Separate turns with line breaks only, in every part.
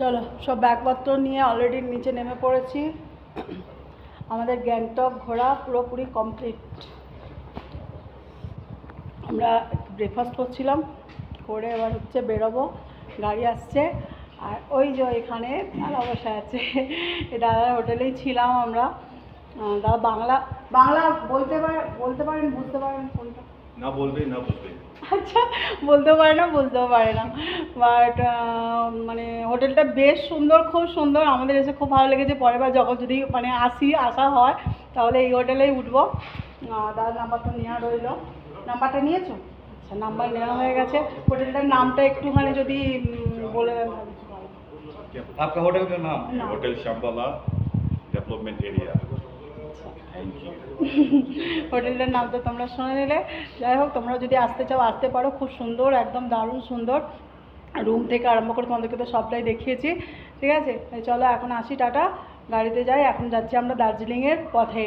চলো সব ব্যাগপত্র নিয়ে অলরেডি নিচে নেমে পড়েছি। আমাদের গ্যাংটক ঘোরা পুরোপুরি কমপ্লিট আমরা ব্রেকফাস্ট করছিলাম করে এবার হচ্ছে বেরোবো। গাড়ি আসছে আর ওই যে এখানে দাদা বসে আছে। দাদার হোটেলেই ছিলাম আমরা। দাদা বাংলা বাংলা বলতে পারে বলতে পারেন বুঝতে পারেন কোনটা?
না বলবে না বুঝবে
আচ্ছা বলতেও পারে না বুঝতেও পারে না। বাট মানে হোটেলটা বেশ সুন্দর খুব সুন্দর আমাদের এসে খুব ভালো লেগেছে পরের বার যখন যদি মানে আসি আসা হয় তাহলে এই হোটেলেই উঠবো আহ, দাদার নাম্বারটা নেওয়া রইলো নাম্বারটা নিয়েছো আচ্ছা নাম্বার নেওয়া হয়ে গেছে হোটেলটার নামটা একটুখানি যদি উম, বলে দেন তাহলে খুব ভালো।
आपका होटल का नाम
না।
Hotel Shambala development area thank you
হোটেলটার নাম তো তোমরা শুনে নিলে যাই হোক তোমরা যদি আসতে চাও আসতে পারো খুব সুন্দর একদম দারুণ সুন্দর রুম থেকে আরম্ভ করে তোমাদেরকে তো সবটাই দেখিয়েছি, ঠিক আছে? চলো এখন আসি, টাটা। গাড়িতে যাই, এখন যাচ্ছি আমরা দার্জিলিংয়ের পথে।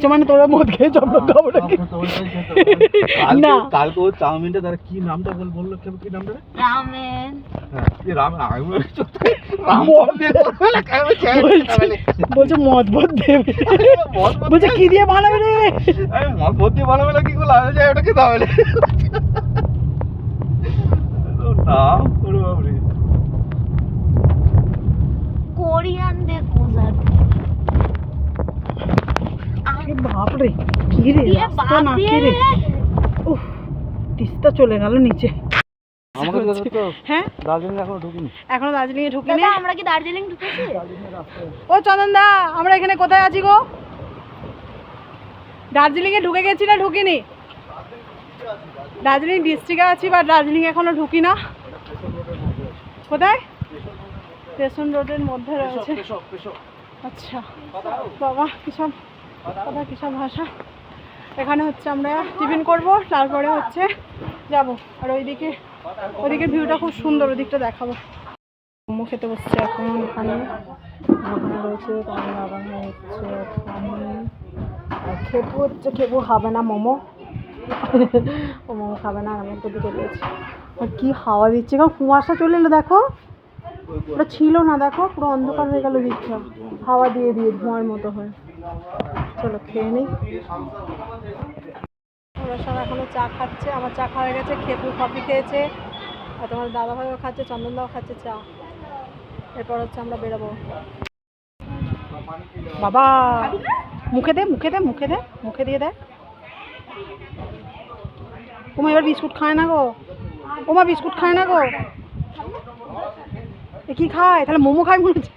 খেয়েছো মানে তোরা মদ খেয়েছো? আমরা খাব নাকি না।
কালকে ও চাউমিনটা তার কি নামটা বল বলল? কি কি নামটা?
রামেন।
হ্যাঁ কি বলছি
মদ। মদ দেবে বলছে কি দিয়ে বানাবে রে?
আমি মদ মদ দিয়ে বানাবে না কি করে আমি যাই ওটা খেতে হবে। না
কোরিয়ান দেখো
কি রে রাস্তা না কি রে উফ তিস্তা চলে গেল নিচে। হ্যাঁ?
দার্জিলিং এখনও ঢুকিনি।
এখনও দার্জিলিং এ ঢুকিনি?
আমরা কি দার্জিলিং ঢুকেছি?
ও চন্দন দা আমরা এখানে কোথায় আছি গো? দার্জিলিং এ ঢুকে গেছি না ঢুকিনি? দার্জিলিং ডিস্ট্রিক্টে আছি বা দার্জিলিং এখনও ঢুকি না কোথায় স্টেশন রোডের মধ্যে রয়েছে। আচ্ছা বাবা কিসব কথা কিসব ভাষা? এখানে হচ্ছে আমরা টিফিন করব, তারপরে হচ্ছে যাব। আর ওইদিকে ওইদিকে ভিউটা খুব সুন্দর, ওদিকটা দেখাবো। মোমো খেতে বসছে এখন এখানে। রয়েছে কারণ হচ্ছে খেপু হচ্ছে খেপু খাবে না মোমো। ও মোমো খাবে না আর আমি একটু দিকে রয়েছি। আর কি হাওয়া দিচ্ছে। গো কুয়াশা চলে এলো, দেখো। ওটা ছিল না, দেখো। পুরো অন্ধকার হয়ে গেল দিকটা। হাওয়া দিয়ে দিয়ে ধোঁয়ার মতো হয়ে। চলো খেয়ে নিই। ওরা সব এখনও চা খাচ্ছে। আমার চা খাওয়া হয়ে গেছে খেপু কফি খেয়েছে। আর তোমার দাদাভাইও খাচ্ছে, চন্দনদাও খাচ্ছে চা। এরপর হচ্ছে আমরা বেরোবো। বাবা, মুখে দে মুখে দে মুখে দে, মুখে দিয়ে দে ওমা এবার বিস্কুট খায় না গো। ওমা বিস্কুট খায় না গো। এ কি খায়? তাহলে মোমো খায় মনে হচ্ছে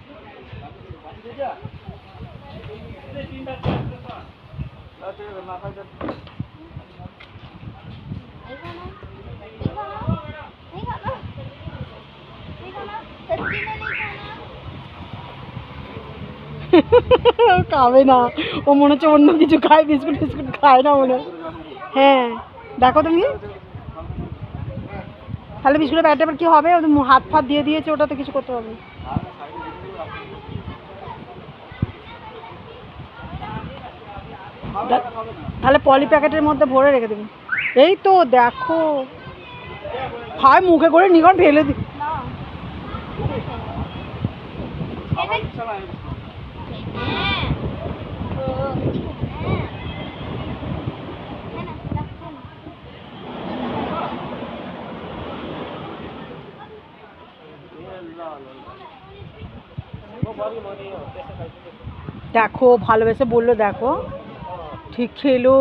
খাবে না। ও মনে হচ্ছে অন্য কিছু খায়, বিস্কুট টিস্কুট খায় না মনে হ্যাঁ। দেখো তুমি। তাহলে বিস্কুটের প্যাকেটে কী হবে? হাত ফাত দিয়ে দিয়েছে, ওটাতে কিছু করতে হবে না। দা- তাহলে পলি প্যাকেটের মধ্যে ভরে রেখে দেবেন এই তো দেখো। খায় মুখে করে নিগড় ফেলে দি
হ্যাঁ
দেখো, ভালোবেসে বলল দেখো। ঠিক, খেলো।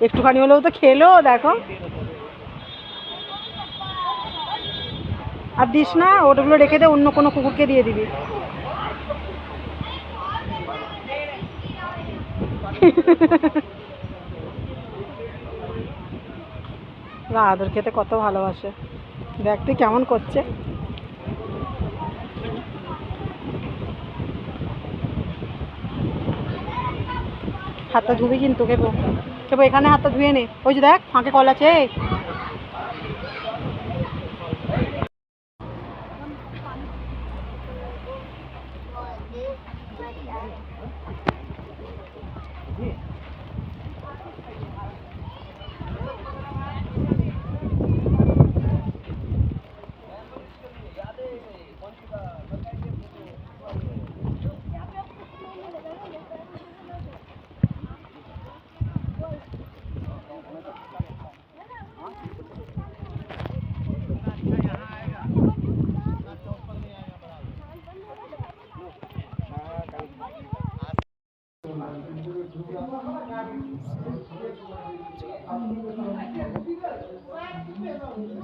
একটুখানি হলেও তো খেলো, দেখো। আর দিস না, ওটাগুলো রেখে দে, অন্য কোনো কুকুরকে দিয়ে দিবি। আদর খেতে কত ভালোবাসে। দেখ তুই কেমন করছে। হাতটা ধুবি কিন্তু কেবো কেবো এখানে হাতটা ধুয়ে নে। ওই যে দেখ, ফাঁকে কল আছে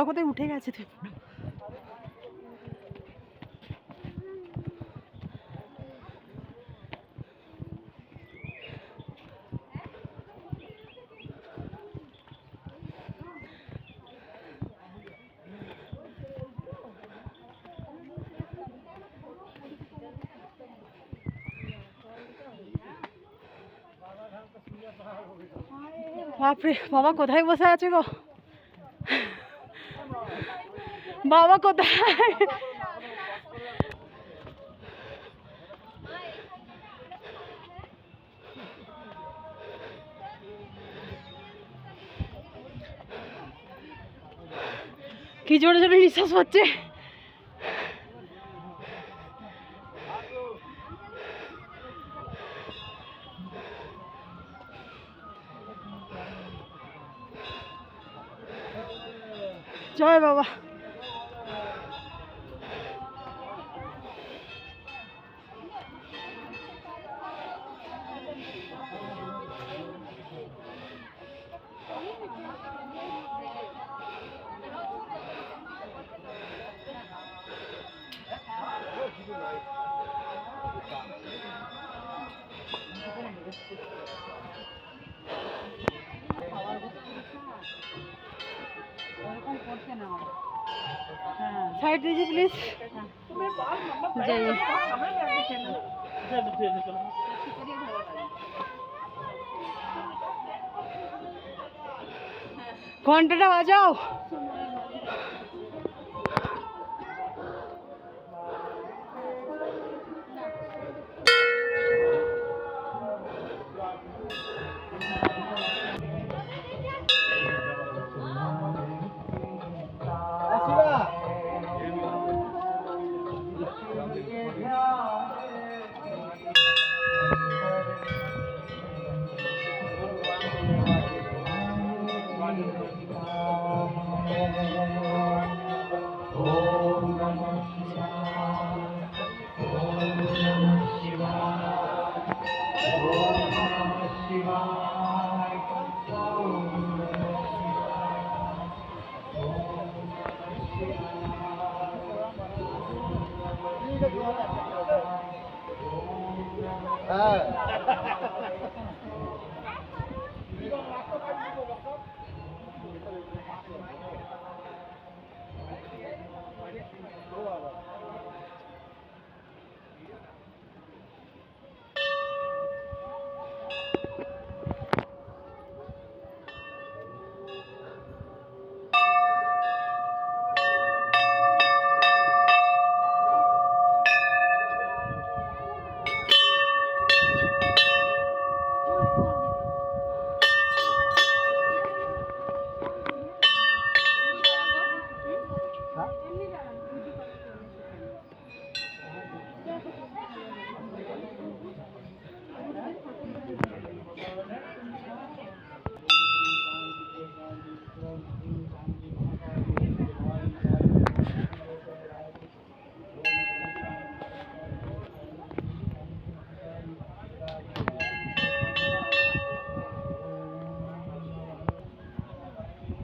ওরা উঠে গেছে বাপরে বাবা কোথায় বসে আছে গো? বাবা কোথায়? কি জোরে জোরে নিঃশ্বাস হচ্ছে জয় বাবা। সাইড দিজি প্লিজ যাই। ঘন্টাটা বাজাও।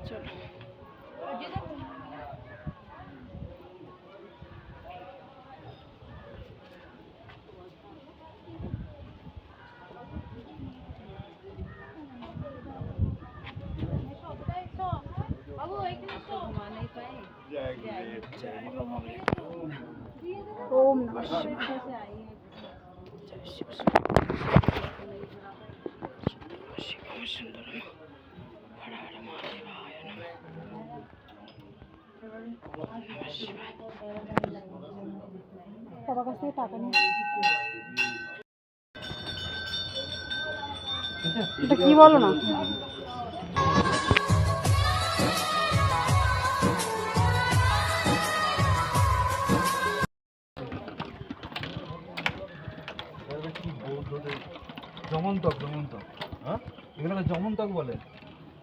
চলো
বাবু এখানে তো মানে পাই
ওম নমঃ শিবায় জয় শিব শিবম সুন্দরম হর হর মহাদেবায় নমঃ নমঃ শিবায় বাবার কাছ থেকে টাকা নিয়ে। এটা কি বলো না?
জমন্তক জমন্তক। হ্যাঁ? এগুলোকে জমন্তক বলে।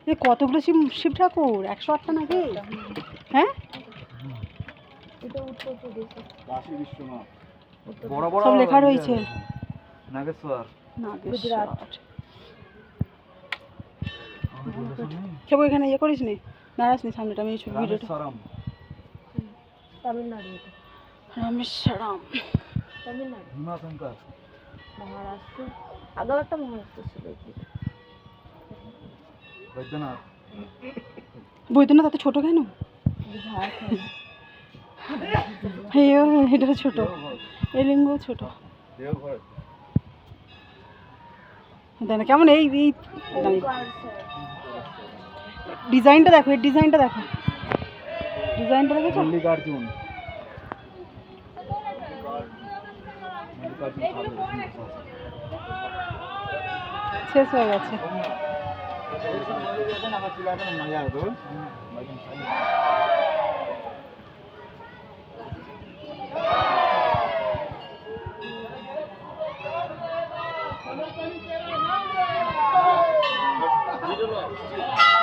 এ কতগুলো শিব শিব ঠাকুর? একশো আটটা নাকি? হ্যাঁ?
কাশী বিশ্বনাথ। বড় বড়
সব লেখা রয়েছে।
নাগেশ্বর।
নাগেশ্বর।
গুজরাট।
কেবল এখানে ইয়ে করিস নি? নি সামনেটা আমি এই ছবি ভিডিওটা
রামেশ্বরম।
তামিলনাড়ু
রামেশ্বরম।
তামিলনাড়ু।
ভীমাশঙ্কর।
মহারাষ্ট্র। আগেও একটা মহারাষ্ট্র ছিল
বৈদ্যনাথ।
বৈদ্যনাথ এত ছোট কেন? হেয় এটা ছোট। এই লিঙ্গ ছোট
দেওঘর
দেখ না কেমন এই এই ডিজাইনটা দেখো এর ডিজাইনটা দেখো ডিজাইনটা দেখেছ
মল্লিকার্জুন
শেষ হয়ে গেছে
이리 와.